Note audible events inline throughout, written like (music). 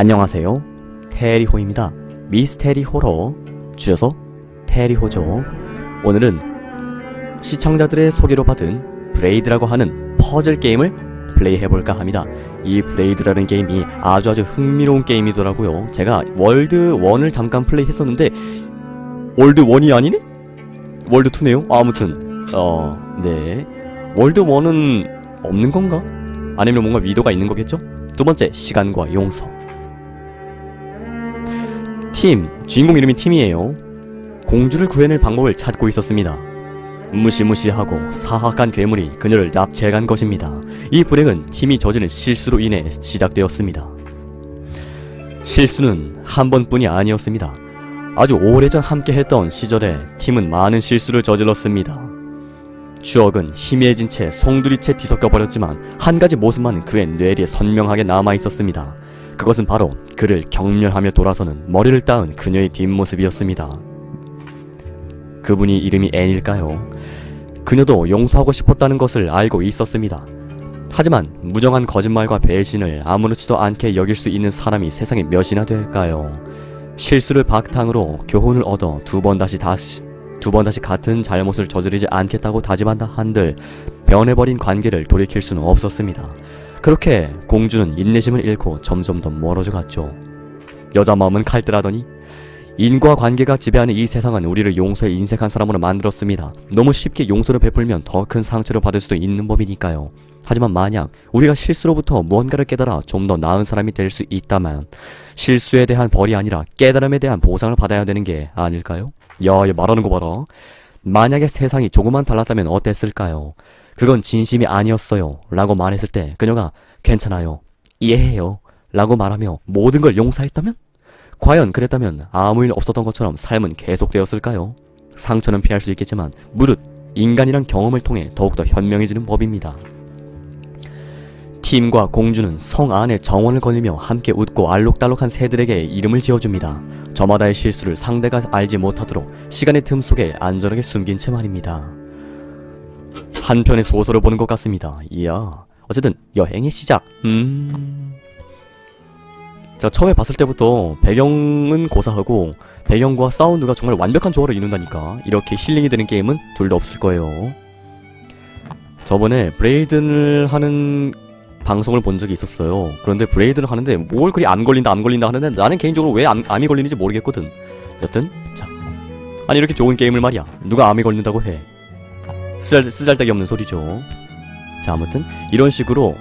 안녕하세요. 테리호입니다. 미스테리 호러, 줄여서 테리호죠. 오늘은 시청자들의 소개로 받은 브레이드라고 하는 퍼즐 게임을 플레이해볼까 합니다. 이 브레이드라는 게임이 아주 아주 흥미로운 게임이더라고요. 제가 월드 1을 잠깐 플레이했었는데 월드 1이 아니네? 월드 2네요? 아무튼 어... 네 월드 1은 없는 건가? 아니면 뭔가 위도가 있는 거겠죠? 두 번째, 시간과 용서. 팀, 주인공 이름이 팀이에요. 공주를 구해낼 방법을 찾고 있었습니다. 무시무시하고 사악한 괴물이 그녀를 납치해간 것입니다. 이 불행은 팀이 저지른 실수로 인해 시작되었습니다. 실수는 한 번뿐이 아니었습니다. 아주 오래전 함께 했던 시절에 팀은 많은 실수를 저질렀습니다. 추억은 희미해진 채 송두리째 뒤섞여 버렸지만 한 가지 모습만은 그의 뇌리에 선명하게 남아 있었습니다. 그것은 바로 그를 경멸하며 돌아서는 머리를 따은 그녀의 뒷모습이었습니다. 그분이 이름이 앤일까요? 그녀도 용서하고 싶었다는 것을 알고 있었습니다. 하지만 무정한 거짓말과 배신을 아무렇지도 않게 여길 수 있는 사람이 세상에 몇이나 될까요? 실수를 바탕으로 교훈을 얻어 두 번 다시 다시 두 번 다시 같은 잘못을 저지르지 않겠다고 다짐한다 한들 변해버린 관계를 돌이킬 수는 없었습니다. 그렇게 공주는 인내심을 잃고 점점 더 멀어져 갔죠. 여자 마음은 칼뜰하더니 인과 관계가 지배하는 이 세상은 우리를 용서에 인색한 사람으로 만들었습니다. 너무 쉽게 용서를 베풀면 더 큰 상처를 받을 수도 있는 법이니까요. 하지만 만약 우리가 실수로부터 무언가를 깨달아 좀 더 나은 사람이 될 수 있다면 실수에 대한 벌이 아니라 깨달음에 대한 보상을 받아야 되는 게 아닐까요? 야, 얘 말하는 거 봐라. 만약에 세상이 조금만 달랐다면 어땠을까요? 그건 진심이 아니었어요. 라고 말했을 때 그녀가 괜찮아요. 이해해요. 라고 말하며 모든 걸 용서했다면? 과연 그랬다면 아무 일 없었던 것처럼 삶은 계속되었을까요? 상처는 피할 수 있겠지만 무릇 인간이란 경험을 통해 더욱더 현명해지는 법입니다. 팀과 공주는 성 안에 정원을 거닐며 함께 웃고 알록달록한 새들에게 이름을 지어줍니다. 저마다의 실수를 상대가 알지 못하도록 시간의 틈 속에 안전하게 숨긴 채 말입니다. 한 편의 소설을 보는 것 같습니다. 이야. 어쨌든 여행의 시작. 음. 제가 처음에 봤을 때부터 배경은 고사하고 배경과 사운드가 정말 완벽한 조화를 이룬다니까 이렇게 힐링이 되는 게임은 둘도 없을 거예요. 저번에 브레이든을 하는 방송을 본 적이 있었어요. 그런데 브레이드를 하는데 뭘 그리 안 걸린다 안 걸린다 하는데 나는 개인적으로 왜 암, 암이 걸리는지 모르겠거든. 여튼 자 아니 이렇게 좋은 게임을 말이야 누가 암이 걸린다고 해. 쓰잘, 쓰잘데기 없는 소리죠. 자 아무튼 이런 식으로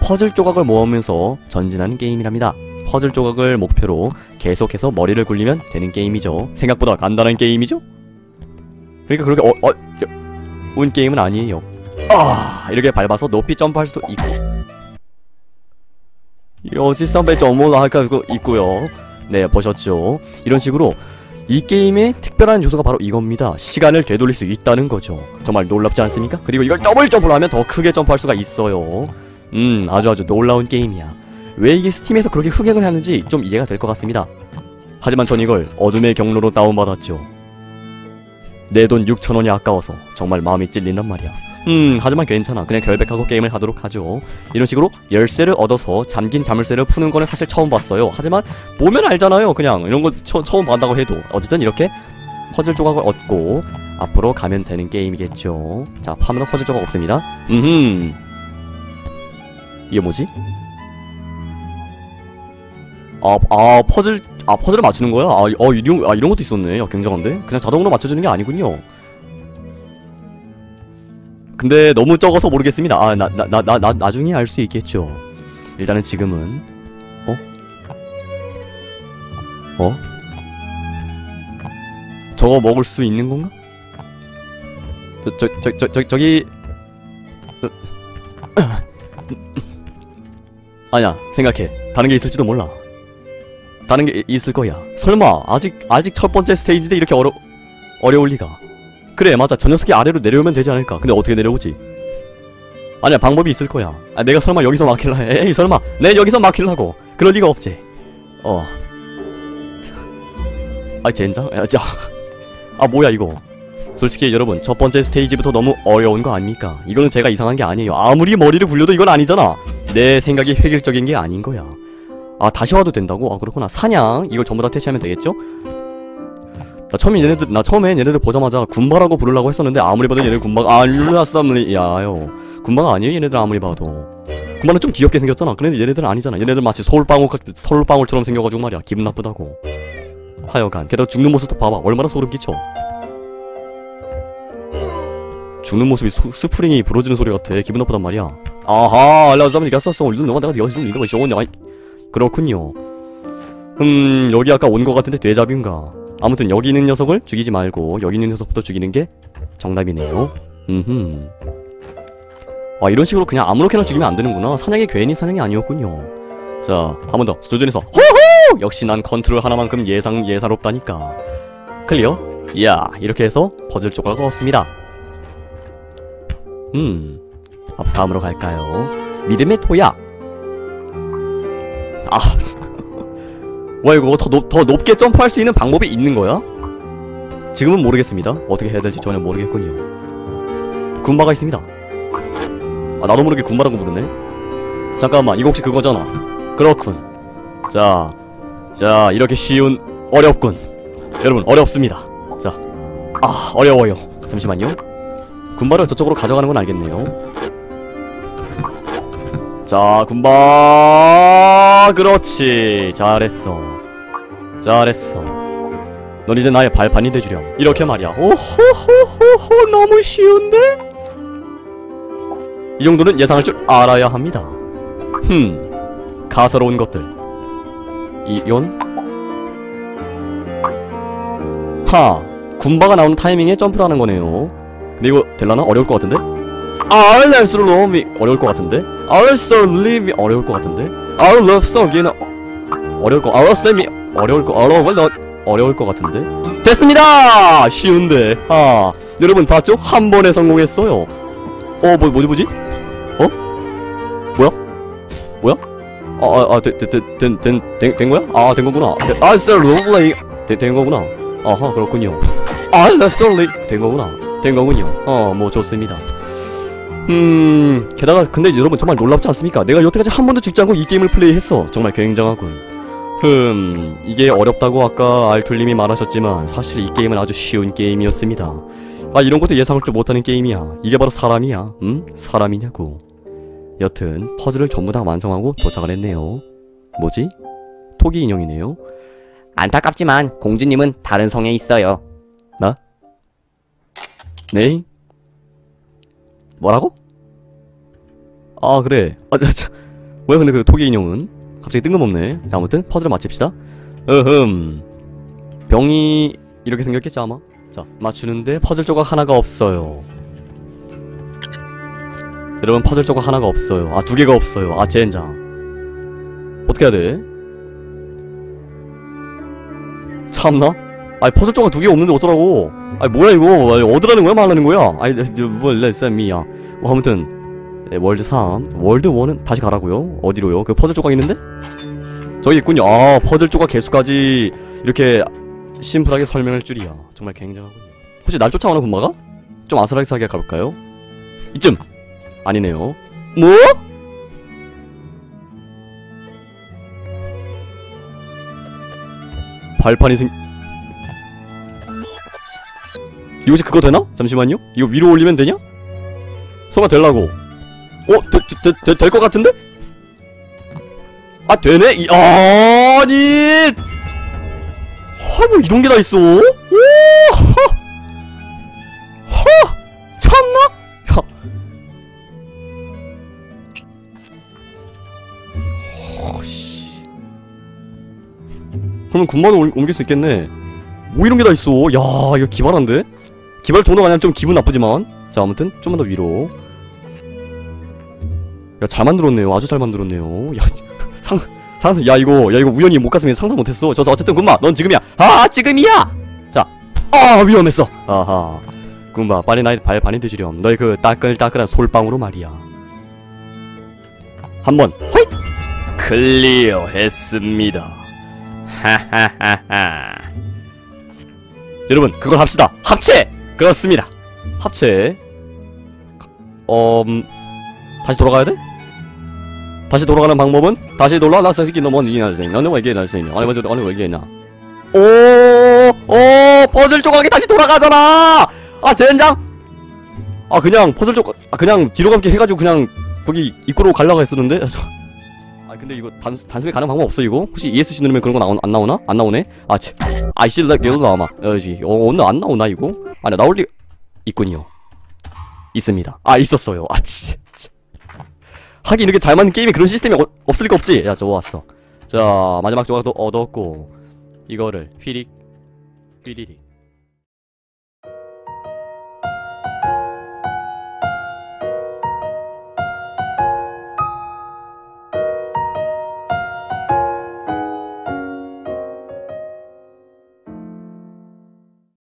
퍼즐 조각을 모으면서 전진하는 게임이랍니다. 퍼즐 조각을 목표로 계속해서 머리를 굴리면 되는 게임이죠. 생각보다 간단한 게임이죠? 그러니까 그렇게 어, 어, 운 게임은 아니에요. 아 이렇게 밟아서 높이 점프할 수도 있고 여지 선배 할까 그거 있고요 네 보셨죠 이런 식으로 이 게임의 특별한 요소가 바로 이겁니다. 시간을 되돌릴 수 있다는 거죠. 정말 놀랍지 않습니까? 그리고 이걸 더블 점프를 하면 더 크게 점프할 수가 있어요. 음 아주 아주 놀라운 게임이야. 왜 이게 스팀에서 그렇게 흥행을 하는지 좀 이해가 될 것 같습니다. 하지만 전 이걸 어둠의 경로로 다운받았죠. 내 돈 6천원이 아까워서 정말 마음이 찔린단 말이야 음 하지만 괜찮아. 그냥 결백하고 게임을 하도록 하죠. 이런 식으로 열쇠를 얻어서 잠긴 자물쇠를 푸는 거는 사실 처음 봤어요. 하지만 보면 알잖아요 그냥. 이런 거 처, 처음 본다고 해도. 어쨌든 이렇게 퍼즐 조각을 얻고 앞으로 가면 되는 게임이겠죠. 자 파문은 퍼즐 조각 없습니다. 음흠. 이게 뭐지? 아, 아 퍼즐 아 퍼즐을 맞추는 거야? 아, 어, 이런, 아 이런 것도 있었네. 야, 굉장한데? 그냥 자동으로 맞춰주는 게 아니군요 근데 너무 적어서 모르겠습니다. 아, 나, 나, 나, 나, 나 나중에 알 수 있겠죠. 일단은 지금은, 어? 어? 저거 먹을 수 있는 건가? 저, 저, 저, 저, 저, 저기, 아니야, 생각해. 다른 게 있을지도 몰라. 다른 게 있을 거야. 설마, 아직, 아직 첫 번째 스테이지인데 이렇게 어려, 어려울 리가. 그래 맞아. 저 녀석이 아래로 내려오면 되지 않을까? 근데 어떻게 내려오지? 아니야 방법이 있을 거야. 아, 내가 설마 여기서 막힐라 해 (laughs) 에이 설마. 내 여기서 막힐라고. 그럴 리가 없지. 어. 아 젠장? 자. 아 뭐야 이거? 솔직히 여러분 첫 번째 스테이지부터 너무 어려운 거 아닙니까? 이거는 제가 이상한 게 아니에요. 아무리 머리를 굴려도 이건 아니잖아. 내 생각이 획일적인 게 아닌 거야. 아 다시 와도 된다고? 아 그렇구나. 사냥. 이걸 전부 다 퇴치하면 되겠죠? 나 처음에 얘네들 나 처음엔 얘네들 보자마자 군바라고 부르려고 했었는데 아무리 봐도 얘네 군바가 아율라스담리 야요. 군바가 아니에요 얘네들 아무리 봐도. 군바는 좀 귀엽게 생겼잖아. 근데 얘네들은 아니잖아. 얘네들 마치 서울방울 같- 서울방울처럼 생겨가지고 말이야. 기분 나쁘다고. 하여간 게다가 죽는 모습도 봐봐. 얼마나 소름 끼쳐. 죽는 모습이 수, 스프링이 부러지는 소리 같아. 기분 나쁘단 말이야. 아하 이가 썼어. 올든 너가 내가 네가 좀 이거 야. 그렇군요. 음 여기 아까 온거 같은데 대자뷰인가 아무튼 여기 있는 녀석을 죽이지 말고 여기 있는 녀석부터 죽이는 게 정답이네요. 음흠. 아 이런 식으로 그냥 아무렇게나 죽이면 안 되는구나. 사냥이 괜히 사냥이 아니었군요. 자 한 번 더. 조준해서 호호! 역시 난 컨트롤 하나만큼 예상 예사롭다니까. 클리어? 이야 이렇게 해서 퍼즐 조각을 얻습니다. 음 아, 다음으로 갈까요? 믿음의 토약 아 뭐야 이거 더, 높, 더 높게 점프할 수 있는 방법이 있는 거야? 지금은 모르겠습니다. 어떻게 해야 될지 전혀 모르겠군요. 군바가 있습니다. 아 나도 모르게 군바라고 부르네. 잠깐만 이거 혹시 그거잖아. 그렇군. 자, 자 이렇게 쉬운 어렵군. 여러분 어렵습니다. 자 아 어려워요. 잠시만요. 군바를 저쪽으로 가져가는 건 알겠네요 자 군바. 그렇지. 잘했어. 잘했어. 넌 이제 나의 발판이 돼주렴. 이렇게 말이야. 오호호호호 너무 쉬운데? 이 정도는 예상할 줄 알아야 합니다. 흠. 가사로운 것들. 이온 하. 군바가 나오는 타이밍에 점프를 하는 거네요. 근데 이거 될라나? 어려울 것 같은데? 알레스로미 어려울 것 같은데? 알레스로미 어려울 것 같은데? 알레스로미는 어려울 거 알레스로미 어려울 거 어려울 거 어려울 것 같은데? 됐습니다! 쉬운데 아 여러분 봤죠? 한 번에 성공했어요 어 뭐, 뭐지 뭐지? 어? 뭐야? 뭐야? 아아아된된된된 거야? 아 된 거구나 알레스로미 된 거구나 아하 그렇군요 알레스로미 된 거구나 된 거군요 어 뭐 좋습니다 음 게다가 근데 여러분 정말 놀랍지 않습니까? 내가 여태까지 한 번도 죽지 않고 이 게임을 플레이했어 정말 굉장하군 흠 이게 어렵다고 아까 알툴님이 말하셨지만 사실 이 게임은 아주 쉬운 게임이었습니다 아 이런 것도 예상할 줄 못하는 게임이야 이게 바로 사람이야 음? 사람이냐고 여튼 퍼즐을 전부 다 완성하고 도착을 했네요 뭐지? 토기 인형이네요 안타깝지만 공주님은 다른 성에 있어요. 네? 뭐라고? 아 그래. 아 자, 자. 뭐야 근데 그 토기 인형은? 갑자기 뜬금없네. 자 아무튼 퍼즐을 맞힙시다. 으흠. 병이 이렇게 생겼겠지 아마? 자 맞추는데 퍼즐 조각 하나가 없어요. 여러분 퍼즐 조각 하나가 없어요. 아 두 개가 없어요. 아 젠장. 어떻게 해야 돼? 참나? 아니 퍼즐 조각 두 개 없는데 어쩌라고? 아니 뭐야 이거? 아니, 얻으라는 거야? 말하는 거야? 아니 뭘 레쌤이야. 뭐 아무튼 네, 월드 3 월드 1은 다시 가라고요? 어디로요? 그 퍼즐 조각 있는데? 저기 있군요. 아 퍼즐 조각 개수까지 이렇게 심플하게 설명할 줄이야. 정말 굉장하군요. 혹시 날 쫓아오는 군마가? 좀 아슬아슬하게 가볼까요? 이쯤! 아니네요. 뭐? 발판이 생 혹시 그거 되나? 잠시만요. 이거 위로 올리면 되냐? 설마 될라고? 어? 될 것 같은데? 아 되네? 이, 아니 허뭐 이런 게 다 있어? 오! 허! 허! 참나? 야. 허씨. 그러면 군마도 옮- 옮길 수 있겠네. 뭐 이런 게 다 있어? 야 이거 기발한데? 기발 정도가 아니라 좀 기분 나쁘지만. 자 아무튼 좀만 더 위로. 야 잘 만들었네요. 아주 잘 만들었네요. 야 상 (laughs) 상상 야 이거 야 이거 우연히 못 갔으면 상상 못했어. 저 어쨌든 군마 넌 지금이야. 아 지금이야! 자아 위험했어. 아하. 군마 빨리 나의 발 반이 되주렴. 너의 그 따끈따끈한 솔방으로 말이야. 한번 호잇! 클리어 했습니다. 하하하하. 여러분 그걸 합시다. 합체 그렇습니다. 합체. 어... 음... 다시 돌아가야 돼? 다시 돌아가는 방법은 다시 나서 이기 넘어 이기 날세 너는 왜 이게 날세 아니 맞아 아니 왜 이게 나 오 오 퍼즐 조각이 다시 돌아가잖아! 아 젠장! 아 그냥 퍼즐 조각 아 그냥 뒤로 감기 해가지고 그냥 거기 입구로 갈라고 했었는데 (laughs) 근데 이거 단수 단숨에 가는 방법 없어 이거? 혹시 ESC 누르면 그런 거 나오, 안 나오나? 안 나오네? 아 치 아이씨 나 얘도 나와마 여기 어 오늘 안 나오나 이거? 아니 나올 리 있군요. 있습니다. 아 있었어요. 아 치. 치. 하긴 이렇게 잘 맞는 게임에 그런 시스템이 어, 없을 리가 없지. 야 좋았어. 자 마지막 조각도 얻었고 이거를 휘릭 휘리릭